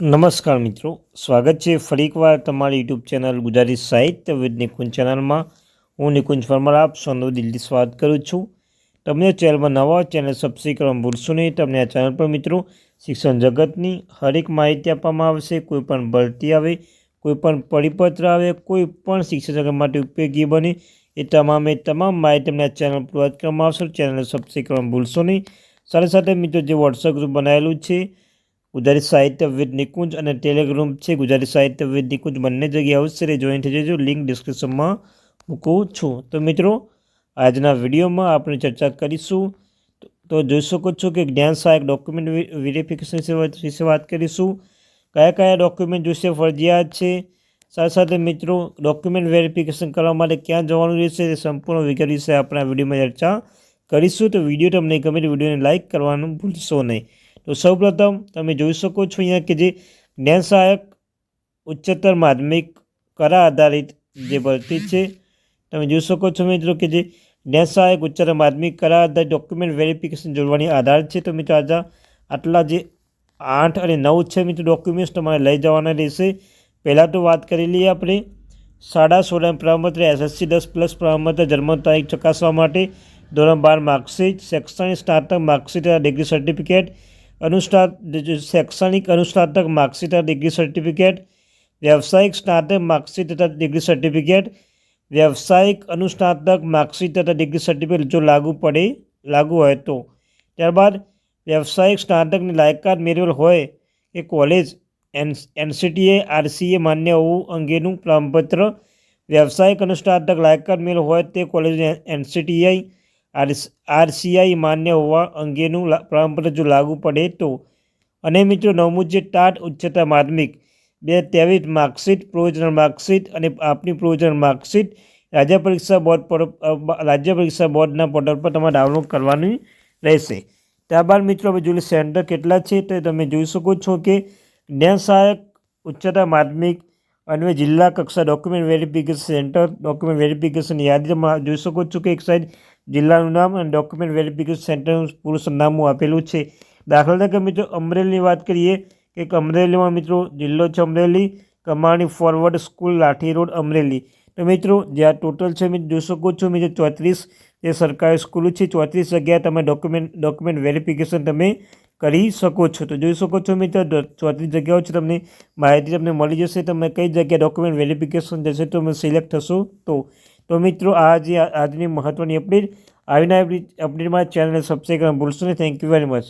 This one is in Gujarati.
નમસ્કાર મિત્રો. સ્વાગત છે ફરી એકવાર તમારી યુટ્યુબ ચેનલ ગુજરાતી સાહિત્ય વિદ નિકુંજ ચેનલમાં. હું નિકુંજ પરમાર, આપ સૌનો દિલથી સ્વાગત કરું છું. તમને ચેનલમાં નવા ચેનલ સબસ્ક્રાઈબ કરવાનું ભૂલશો નહીં. તમને આ ચેનલ પર મિત્રો શિક્ષણ જગતની હરેક માહિતી આપવામાં આવશે. કોઈ પણ ભરતી આવે, કોઈ પણ પરિપત્ર આવે, કોઈ પણ શિક્ષણ જગત માટે ઉપયોગી બને, એ તમામે તમામ માહિતી તમને આ ચેનલ પર કરવામાં આવશે. ચેનલને સબસ્ક્રાઈબ કરવાનું ભૂલશો નહીં. સાથે સાથે મિત્રો જે વોટ્સઅપ ગ્રુપ બનાવેલું છે ગુજરાતી સાહિત્ય વિદ નિકુંજ અને ટેલિગ્રુપ છે. ગુજરાતી સાહિત્ય વિદ નિકુંજ બંને જગ્યાએ અવશ્ય જોઈન થઈ જજો. લિંક ડિસ્ક્રિપ્શનમાં મૂકું છું. તો મિત્રો, આજના વિડીયોમાં આપણે ચર્ચા કરીશું. તો જોઈ શકો છો કે જ્ઞાન સહાયક ડોક્યુમેન્ટ વેરિફિકેશન વિશે વાત કરીશું. કયા કયા ડોક્યુમેન્ટ જોશે, ફરજિયાત છે? સાથે સાથે મિત્રો ડોક્યુમેન્ટ વેરિફિકેશન કરવા માટે ક્યાં જવાનું રહેશે તે સંપૂર્ણ વિગત વિશે આપણે આ વિડીયોમાં ચર્ચા કરીશું. તો વીડિયો તમને ગમે તે વિડીયોને લાઇક કરવાનું ભૂલશો નહીં. તો સૌપ્રથમ તમે જોઈ શકો છો અહીંયા કે જે જ્ઞાન સહાયક ઉચ્ચતર માધ્યમિક કરા આધારિત જે ભરતી છે. તમે જોઈ શકો છો મિત્રો કે જે જ્ઞાન સહાયક ઉચ્ચતર માધ્યમિક કરા આધારિત ડોક્યુમેન્ટ વેરિફિકેશન જોડવાની આધાર છે. તો મિત્રો આજે આટલા જે આઠ અને નવ છે મિત્રો ડોક્યુમેન્ટ્સ તમારે લઈ જવાના રહેશે. પહેલાં તો વાત કરી લઈએ આપણે સાડા સોળ પ્રમાણપત્ર એસએસસી દસ પ્લસ પ્રમાણપત્ર જન્મ તારીખ ચકાસવા માટે ધોરણ બાર માર્કશીટ શૈક્ષણિક સ્નાતક માર્કશીટ ડિગ્રી સર્ટિફિકેટ અનુસ્નાત શૈક્ષણિક અનુસ્નાતક માર્કશીટ ડિગ્રી સર્ટિફિકેટ, વ્યવસાયિક સ્નાતક માર્કશીટ તથા ડિગ્રી સર્ટિફિકેટ, વ્યવસાયિક અનુસ્નાતક માર્કશીટ તથા ડિગ્રી સર્ટિફિકેટ જો લાગુ પડે, લાગુ હોય તો. ત્યારબાદ, વ્યવસાયિક સ્નાતકની લાયકાત મેળવેલ હોય એ કોલેજ, એન, એનસીટીએ, આરસીએ માન્ય હોવું અંગેનું પ્રમાણપત્ર, વ્યવસાયિક અનુસ્નાતક લાયકાત મેળવેલ હોય તે કોલેજ, એનસીટીઆઈ આરસીઆઈ માન્ય હોવા અંગેનું પ્રમાણપત્ર જો લાગુ પડે તો. અને મિત્રો, નવમું જે ટાટ ઉચ્ચતર માધ્યમિક. બે ત્રેવીસ માર્કશીટ, પ્રોવિઝનલ માર્કશીટ અને આપની પ્રોવિઝનલ માર્કશીટ. રાજ્ય પરીક્ષા બોર્ડ પર રાજ્ય પરીક્ષા બોર્ડના પોર્ટલ પર તમારે ડાઉનલોડ કરવાની રહેશે. ત્યારબાદ મિત્રો, હવે જોઈએ સેન્ટર કેટલા છે તો તમે જોઈ શકો છો કે જ્ઞાન સહાયક ઉચ્ચતર માધ્યમિક અને જિલ્લા કક્ષા document verification centre document verification યાદીમાં જોઈ શકો છો કે એક સાઈડ જિલ્લાનું નામ અને ડોક્યુમેન્ટ વેરિફિકેશન સેન્ટરનું પૂરું સરનામું આપેલું છે. દાખલા તરીકે મિત્રો, અમરેલીની વાત કરીએ કે અમરેલીમાં મિત્રો, જિલ્લો છે Amreli, Kamani forward school Lathi road Amreli. તો મિત્રો જ્યાં ટોટલ છે, મિત્રો, જોઈ શકો છો, મિત્રો, ચોત્રીસ જે સરકારી સ્કૂલો છે, ચોત્રીસ જગ્યાએ તમે ડોક્યુમેન્ટ ડોક્યુમેન્ટ વેરિફિકેશન તમે કરી શકો છો. તો જોઈ શકો છો, મિત્રો ચોત્રીસ જગ્યાઓ છે તમને, માહિતી તમને મળી જશે. તમે કઈ જગ્યાએ ડોક્યુમેન્ટ વેરિફિકેશન જશે તો તમે સિલેક્ટ થશો તો. તો મિત્રો, આ જે આજની મહત્ત્વની અપડેટ આવીને અપડેટમાં ચેનલને સબસ્ક્રાઈબ કરવાનું ભૂલશો નહીં. Thank you very much